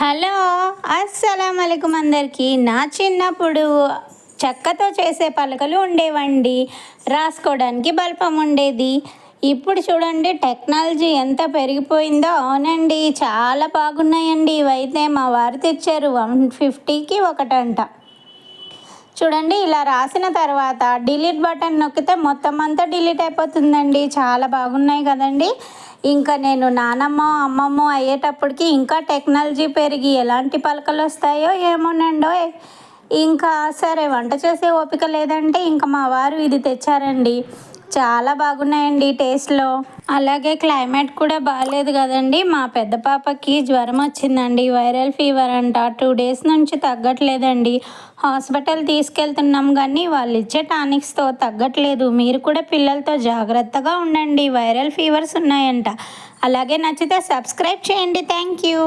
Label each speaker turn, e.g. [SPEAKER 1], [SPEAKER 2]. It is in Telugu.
[SPEAKER 1] హలో అస్సలం అయికం అందరికీ. నా చిన్నప్పుడు చెక్కతో చేసే పలకలు ఉండేవండి. రాసుకోవడానికి బల్పం ఉండేది. ఇప్పుడు చూడండి టెక్నాలజీ ఎంత పెరిగిపోయిందో. అవునండి చాలా బాగున్నాయండి. ఇవైతే మా వారు తెచ్చారు వన్ ఫిఫ్టీకి ఒకటంట. చూడండి ఇలా రాసిన తర్వాత డిలీట్ బటన్ నొక్కితే మొత్తం అంతా డిలీట్ అయిపోతుందండి. చాలా బాగున్నాయి కదండి. ఇంకా నేను నానమ్మ అమ్మమ్మ అయ్యేటప్పటికి ఇంకా టెక్నాలజీ పెరిగి ఎలాంటి పలకలు వస్తాయో ఏమోనండో ఇంకా సరే వంట చేసే ఓపిక లేదంటే ఇంకా మా వారు ఇది తెచ్చారండి. చాలా బాగున్నాయండి టేస్ట్లో. అలాగే క్లైమేట్ కూడా బాగాలేదు కదండి. మా పెద్ద పాపకి జ్వరం వచ్చిందండి. వైరల్ ఫీవర్ అంట. టూ డేస్ నుంచి తగ్గట్లేదండి. హాస్పిటల్ తీసుకెళ్తున్నాం కానీ వాళ్ళు ఇచ్చే టానిక్స్తో తగ్గట్లేదు. మీరు కూడా పిల్లలతో జాగ్రత్తగా ఉండండి. వైరల్ ఫీవర్స్ ఉన్నాయంట. అలాగే నచ్చితే సబ్స్క్రైబ్ చేయండి. Thank you.